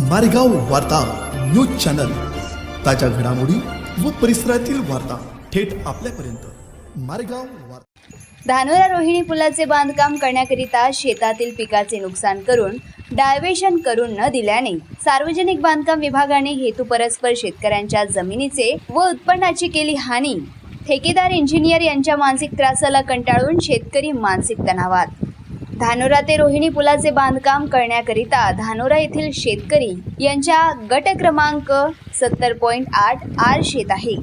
मारेगाव वार्ता news channel. ताज्या घडामोडी व परिसरातील वार्ता थेट आपल्यापर्यंत. मारेगाव वार्ता. धानोरा रोहिणी पुलाचे बांधकाम करण्याकरिता शेतातील पिकाचे नुकसान करून डायव्हेशन करून न दिल्याने सार्वजनिक बांधकाम विभागाने हेतुपरस्पर शेतकऱ्यांच्या जमिनीचे व उत्पन्नाची केली हानी. ठेकेदार इंजिनियर यांच्या मानसिक त्रासाला कंटाळून शेतकरी मानसिक तणावात. धानोरा ते रोहिणी पुलाचे बांधकाम करण्याकरिता धानोरा येथील शेतकरी यांच्या गट क्रमांक सत्तर पॉईंट आठ आर शेत आहे.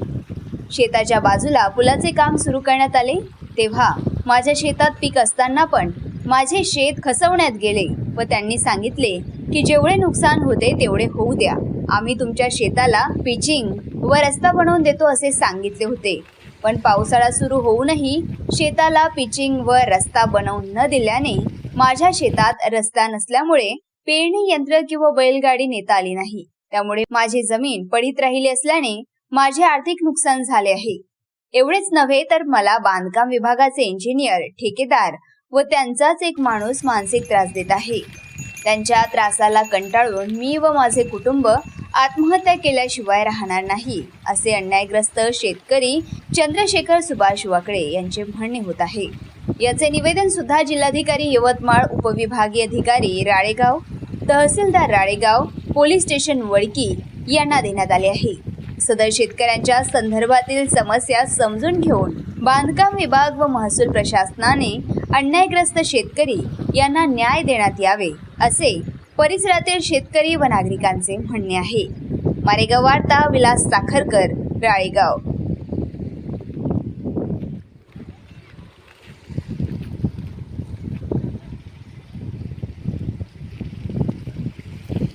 शेताच्या बाजूला पुलाचे काम सुरू करण्यात आले. तेव्हा माझ्या शेतात पीक असताना पण माझे शेत खसवण्यात गेले व त्यांनी सांगितले की जेवढे नुकसान होते तेवढे होऊ द्या. आम्ही तुमच्या शेताला पिचिंग व रस्ता बनवून देतो असे सांगितले होते. पण पावसाळा सुरू होऊनही शेताला पिचिंग व रस्ता बनवून न दिल्याने माझ्या शेतात रस्ता नसल्यामुळे पेरणी यंत्र किंवा बैलगाडी नेता आली नाही. त्यामुळे माझी जमीन पडीत राहिली असल्याने माझे आर्थिक नुकसान झाले आहे. एवढेच नव्हे तर मला बांधकाम विभागाचे इंजिनियर ठेकेदार व त्यांचाच एक माणूस मानसिक त्रास देत आहे. त्यांच्या त्रासाला कंटाळून मी व माझे कुटुंब आत्महत्या केल्याशिवाय राहणार नाही असे अन्यायग्रस्त शेतकरी चंद्रशेखर सुभाष वाकडे यांचे म्हणणे होत आहे. याचे निवेदन सुद्धा जिल्हाधिकारी यवतमाळ उपविभागीय अधिकारी राळेगाव तहसीलदार राळेगाव पोलीस स्टेशन वडकी यांना देण्यात आले आहे. सदर शेतकऱ्यांच्या संदर्भातील समस्या समजून घेऊन बांधकाम विभाग व महसूल प्रशासनाने अन्यायग्रस्त शेतकरी यांना न्याय देण्यात यावे असे परिसरातील शेतकरी व नागरिकांचे म्हणणे आहे. मारेगाव वार्ता विलास साखरकर राळेगाव.